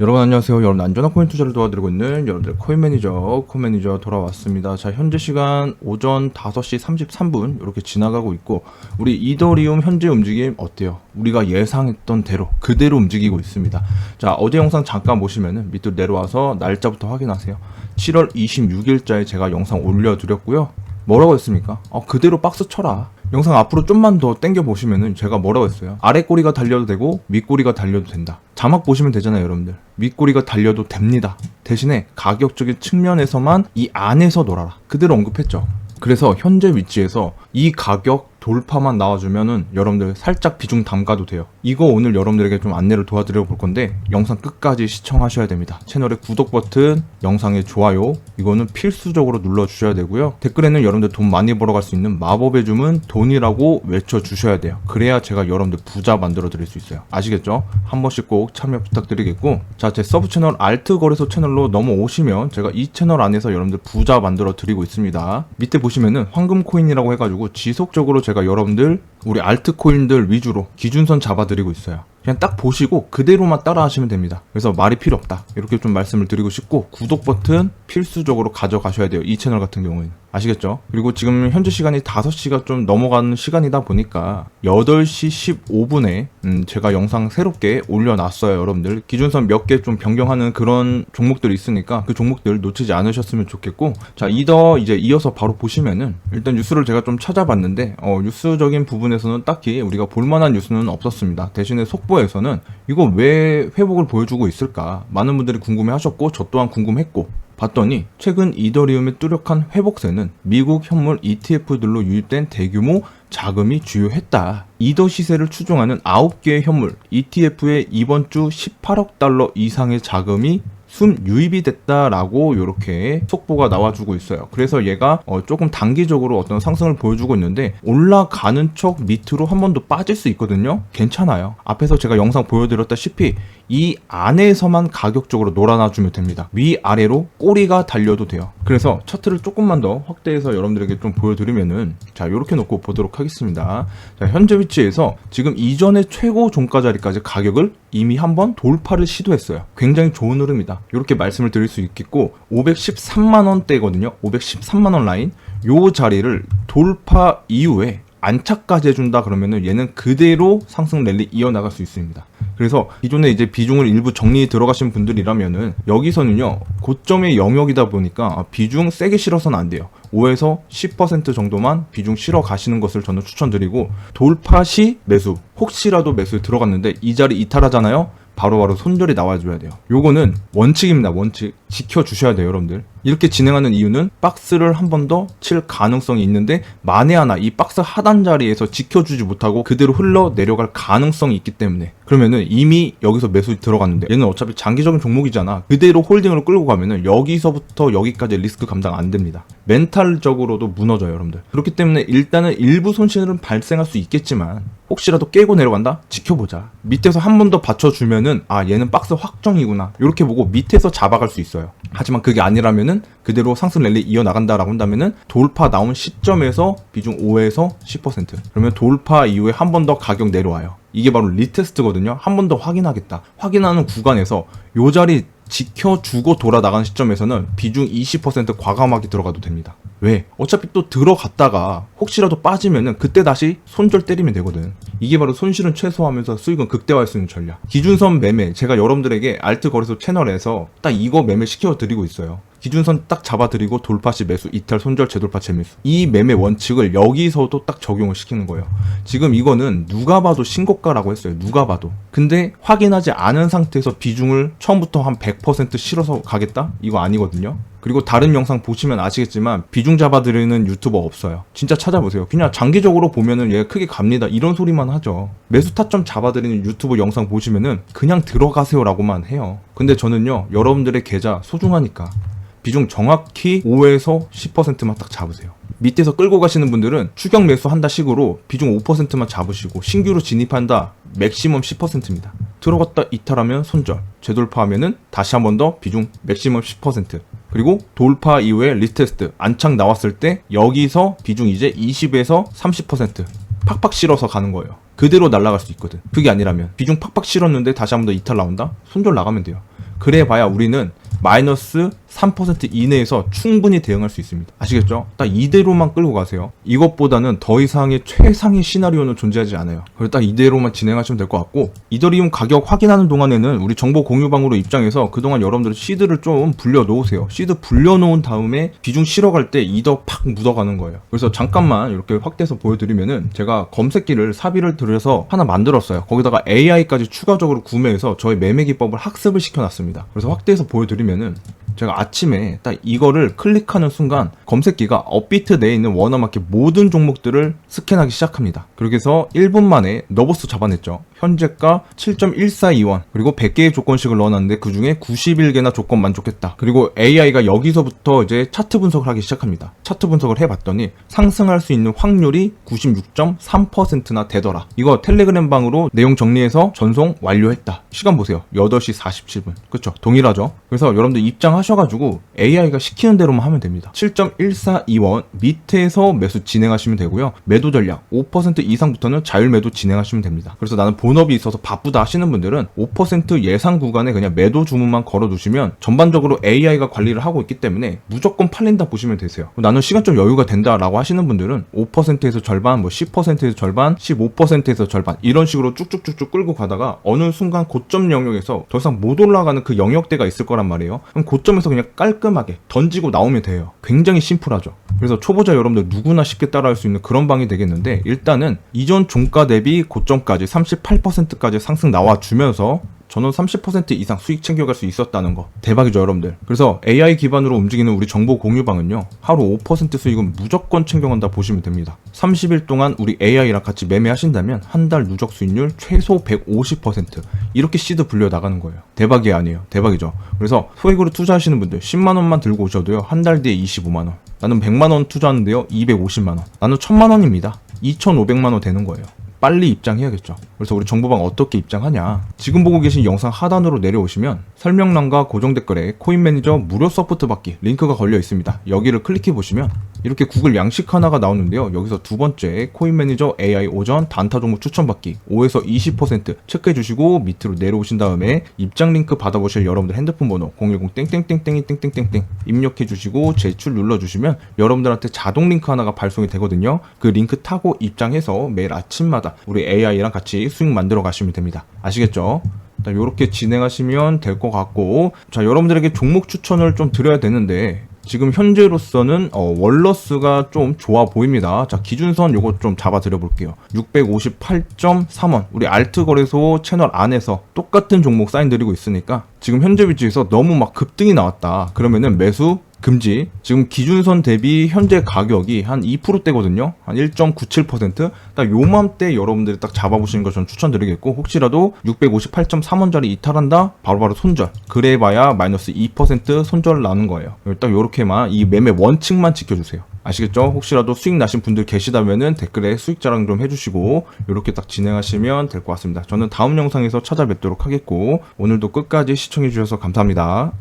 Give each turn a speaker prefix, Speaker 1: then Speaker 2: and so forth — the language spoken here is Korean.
Speaker 1: 여러분 안녕하세요. 여러분 안전한 코인 투자를 도와드리고 있는 여러분들 코인 매니저 코인 매니저 돌아왔습니다. 자 현재 시간 오전 5시 33분 이렇게 지나가고 있고 우리 이더리움 현재 움직임 어때요? 우리가 예상했던 대로 그대로 움직이고 있습니다. 자 어제 영상 잠깐 보시면은 밑으로 내려와서 날짜부터 확인하세요. 7월 26일자에 제가 영상 올려 드렸고요. 뭐라고 했습니까? 어, 그대로 박스 쳐라. 영상 앞으로 좀만 더 당겨 보시면은 제가 뭐라고 했어요? 아래 꼬리가 달려도 되고 윗꼬리가 달려도 된다. 자막 보시면 되잖아요, 여러분들. 윗꼬리가 달려도 됩니다. 대신에 가격적인 측면에서만 이 안에서 놀아라. 그대로 언급했죠. 그래서 현재 위치에서 이 가격 돌파만 나와주면은 여러분들 살짝 비중 담가도 돼요. 이거 오늘 여러분들에게 좀 안내를 도와드려 볼 건데 영상 끝까지 시청하셔야 됩니다. 채널의 구독 버튼, 영상의 좋아요 이거는 필수적으로 눌러 주셔야 되고요. 댓글에는 여러분들 돈 많이 벌어갈 수 있는 마법의 주문 돈이라고 외쳐 주셔야 돼요. 그래야 제가 여러분들 부자 만들어 드릴 수 있어요. 아시겠죠? 한 번씩 꼭 참여 부탁드리겠고 자 제 서브 채널 알트 거래소 채널로 넘어오시면 제가 이 채널 안에서 여러분들 부자 만들어 드리고 있습니다. 밑에 보시면은 황금 코인이라고 해가지고 지속적으로 제가 여러분들 우리 알트코인들 위주로 기준선 잡아드리고 있어요. 그냥 딱 보시고 그대로만 따라 하시면 됩니다. 그래서 말이 필요 없다. 이렇게 좀 말씀을 드리고 싶고 구독 버튼 필수적으로 가져가셔야 돼요. 이 채널 같은 경우에는. 아시겠죠? 그리고 지금 현재 시간이 5시가 좀 넘어가는 시간이다 보니까 8시 15분에 음, 제가 영상 새롭게 올려놨어요, 여러분들. 기준선 몇 개 좀 변경하는 그런 종목들이 있으니까 그 종목들 놓치지 않으셨으면 좋겠고 자, 이더 이제 이어서 바로 보시면은 일단 뉴스를 제가 좀 찾아봤는데 어, 뉴스적인 부분에서는 딱히 우리가 볼만한 뉴스는 없었습니다. 대신에 속보에서는 이거 왜 회복을 보여주고 있을까? 많은 분들이 궁금해 하셨고 저 또한 궁금했고 봤더니 최근 이더리움의 뚜렷한 회복세는 미국 현물 ETF들로 유입된 대규모 자금이 주요했다. 이더 시세를 추종하는 9개의 현물 ETF에 이번 주 18억 달러 이상의 자금이 순 유입이 됐다라고 이렇게 속보가 나와주고 있어요. 그래서 얘가 어, 조금 단기적으로 어떤 상승을 보여주고 있는데 올라가는 척 밑으로 한 번 더 빠질 수 있거든요. 괜찮아요. 앞에서 제가 영상 보여드렸다시피 이 안에서만 가격적으로 놀아놔주면 됩니다. 위 아래로 꼬리가 달려도 돼요. 그래서 차트를 조금만 더 확대해서 여러분들에게 좀 보여드리면은 자 이렇게 놓고 보도록 하겠습니다. 자 현재 위치에서 지금 이전의 최고 종가 자리까지 가격을 이미 한번 돌파를 시도했어요. 굉장히 좋은 흐름이다. 이렇게 말씀을 드릴 수 있겠고 513만 원대거든요. 513만 원 라인 요 자리를 돌파 이후에 안착까지 해준다 그러면은 얘는 그대로 상승 랠리 이어나갈 수 있습니다. 그래서 기존에 이제 비중을 일부 정리 들어가신 분들이라면은 여기서는요 고점의 영역이다 보니까 아, 비중 세게 실어서는 안 돼요. 5에서 10% 정도만 비중 실어 가시는 것을 저는 추천드리고 돌파 시 매수 혹시라도 매수에 들어갔는데 이 자리 이탈하잖아요. 바로 바로 손절이 나와줘야 돼요. 요거는 원칙입니다. 원칙. 지켜주셔야 돼요, 여러분들. 이렇게 진행하는 이유는 박스를 한 번 더 칠 가능성이 있는데 만에 하나 이 박스 하단 자리에서 지켜주지 못하고 그대로 흘러 내려갈 가능성이 있기 때문에 그러면은 이미 여기서 매수 들어갔는데 얘는 어차피 장기적인 종목이잖아. 그대로 홀딩으로 끌고 가면은 여기서부터 여기까지 리스크 감당 안 됩니다. 멘탈적으로도 무너져요, 여러분들. 그렇기 때문에 일단은 일부 손실은 발생할 수 있겠지만 혹시라도 깨고 내려간다? 지켜보자. 밑에서 한 번 더 받쳐주면은 아 얘는 박스 확정이구나. 이렇게 보고 밑에서 잡아갈 수 있어요. 하지만 그게 아니라면은 그대로 상승 랠리 이어나간다라고 한다면은 돌파 나온 시점에서 비중 5에서 10% 그러면 돌파 이후에 한 번 더 가격 내려와요. 이게 바로 리테스트거든요. 한 번 더 확인하겠다. 확인하는 구간에서 요 자리 지켜주고 돌아 나가는 시점에서는 비중 20% 과감하게 들어가도 됩니다. 왜? 어차피 또 들어갔다가 혹시라도 빠지면은 그때 다시 손절 때리면 되거든. 이게 바로 손실은 최소화하면서 수익은 극대화할 수 있는 전략. 기준선 매매 제가 여러분들에게 알트 거래소 채널에서 딱 이거 매매 시켜 드리고 있어요. 기준선 딱 잡아드리고 돌파 시 매수, 이탈, 손절, 재돌파, 재매수. 이 매매 원칙을 여기서도 딱 적용을 시키는 거예요. 지금 이거는 누가 봐도 신고가라고 했어요. 누가 봐도. 근데 확인하지 않은 상태에서 비중을 처음부터 한 100% 실어서 가겠다? 이거 아니거든요. 그리고 다른 영상 보시면 아시겠지만 비중 잡아드리는 유튜버 없어요. 진짜 찾아보세요. 그냥 장기적으로 보면은 얘 크게 갑니다. 이런 소리만 하죠. 매수 타점 잡아드리는 유튜브 영상 보시면은 그냥 들어가세요 라고만 해요. 근데 저는요 여러분들의 계좌 소중하니까 비중 정확히 5에서 10%만 딱 잡으세요. 밑에서 끌고 가시는 분들은 추격 매수 한다 식으로 비중 5%만 잡으시고 신규로 진입한다 맥시멈 10%입니다. 들어갔다 이탈하면 손절, 재돌파하면은 다시 한 번 더 비중 맥시멈 10%. 그리고 돌파 이후에 리테스트 안착 나왔을 때 여기서 비중 이제 20에서 30% 팍팍 실어서 가는 거예요. 그대로 날아갈 수 있거든. 그게 아니라면 비중 팍팍 실었는데 다시 한 번 더 이탈 나온다? 손절 나가면 돼요. 그래 봐야 우리는 마이너스 3% 이내에서 충분히 대응할 수 있습니다. 아시겠죠? 딱 이대로만 끌고 가세요. 이것보다는 더 이상의 최상의 시나리오는 존재하지 않아요. 그래서 딱 이대로만 진행하시면 될 것 같고 이더리움 가격 확인하는 동안에는 우리 정보 공유방으로 입장해서 그동안 여러분들 시드를 좀 불려 놓으세요. 시드 불려 놓은 다음에 비중 실어갈 때 이더 팍 묻어가는 거예요. 그래서 잠깐만 이렇게 확대해서 보여드리면은 제가 검색기를 사비를 들여서 하나 만들었어요. 거기다가 AI까지 추가적으로 구매해서 저희 매매 기법을 학습을 시켜놨습니다. 그래서 확대해서 보여드리면은 제가 아침에 딱 이거를 클릭하는 순간 검색기가 업비트 내에 있는 워너마켓 모든 종목들을 스캔하기 시작합니다. 그렇게 해서 1분 만에 너버스 잡아냈죠. 현재가 7.142원 그리고 100개의 조건씩을 넣어놨는데 그 중에 91개나 조건 만족했다. 그리고 AI가 여기서부터 이제 차트 분석을 하기 시작합니다. 차트 분석을 해봤더니 상승할 수 있는 확률이 96.3%나 되더라. 이거 텔레그램 방으로 내용 정리해서 전송 완료했다. 시간 보세요. 8시 47분. 그쵸? 동일하죠? 그래서 여러분들 입장하 셔가지고 AI가 시키는 대로만 하면 됩니다. 7.142원 밑에서 매수 진행하시면 되고요. 매도 전략 5% 이상부터는 자율 매도 진행하시면 됩니다. 그래서 나는 본업이 있어서 바쁘다 하시는 분들은 5% 예상 구간에 그냥 매도 주문만 걸어 두시면 전반적으로 AI가 관리를 하고 있기 때문에 무조건 팔린다 보시면 되세요. 나는 시간 좀 여유가 된다라고 하시는 분들은 5%에서 절반, 뭐 10%에서 절반, 15%에서 절반 이런 식으로 쭉쭉쭉쭉 끌고 가다가 어느 순간 고점 영역에서 더 이상 못 올라가는 그 영역대가 있을 거란 말이에요. 그럼 고점 에서 그냥 깔끔하게 던지고 나오면 돼요. 굉장히 심플하죠. 그래서 초보자 여러분들 누구나 쉽게 따라할 수 있는 그런 방이 되겠는데 일단은 이전 종가 대비 고점까지 38%까지 상승 나와주면서 저는 30% 이상 수익 챙겨갈 수 있었다는 거. 대박이죠 여러분들. 그래서 AI 기반으로 움직이는 우리 정보 공유방은요 하루 5% 수익은 무조건 챙겨간다 보시면 됩니다. 30일 동안 우리 AI랑 같이 매매하신다면 한 달 누적 수익률 최소 150% 이렇게 시드 불려 나가는 거예요. 대박이 아니에요. 대박이죠. 그래서 소액으로 투자하시는 분들 10만원만 들고 오셔도요 한 달 뒤에 25만원. 나는 100만원 투자하는데요 250만원. 나는 1000만원입니다. 2500만 원 되는 거예요 빨리 입장해야겠죠. 그래서 우리 정보방 어떻게 입장하냐. 지금 보고 계신 영상 하단으로 내려오시면 설명란과 고정 댓글에 코인 매니저 무료 서포트 받기 링크가 걸려 있습니다. 여기를 클릭해 보시면 이렇게 구글 양식 하나가 나오는데요. 여기서 두 번째 코인 매니저 AI 오전 단타 종목 추천 받기 5에서 20% 체크해 주시고 밑으로 내려오신 다음에 입장 링크 받아보실 여러분들 핸드폰 번호 010 땡땡땡땡이 땡땡땡땡 입력해 주시고 제출 눌러 주시면 여러분들한테 자동 링크 하나가 발송이 되거든요. 그 링크 타고 입장해서 매일 아침마다 우리 AI랑 같이 수익 만들어 가시면 됩니다. 아시겠죠? 이렇게 진행하시면 될 것 같고 자 여러분들에게 종목 추천을 좀 드려야 되는데 지금 현재로서는 어, 월러스가 좀 좋아 보입니다. 자 기준선 요거 좀 잡아 드려 볼게요. 658.3원 우리 알트 거래소 채널 안에서 똑같은 종목 사인 드리고 있으니까 지금 현재 위치에서 너무 막 급등이 나왔다. 그러면은 매수 금지. 지금 기준선 대비 현재 가격이 한 2%대거든요. 한 1.97%. 딱 요맘때 여러분들이 딱 잡아보시는 걸전 추천드리겠고 혹시라도 658.3원짜리 이탈한다? 바로 바로 손절. 그래봐야 마이너스 2% 손절 나는 거예요. 딱 요렇게만 이 매매 원칙만 지켜주세요. 아시겠죠? 혹시라도 수익 나신 분들 계시다면은 댓글에 수익 자랑 좀 해주시고 이렇게 딱 진행하시면 될 것 같습니다. 저는 다음 영상에서 찾아뵙도록 하겠고 오늘도 끝까지 시청해주셔서 감사합니다.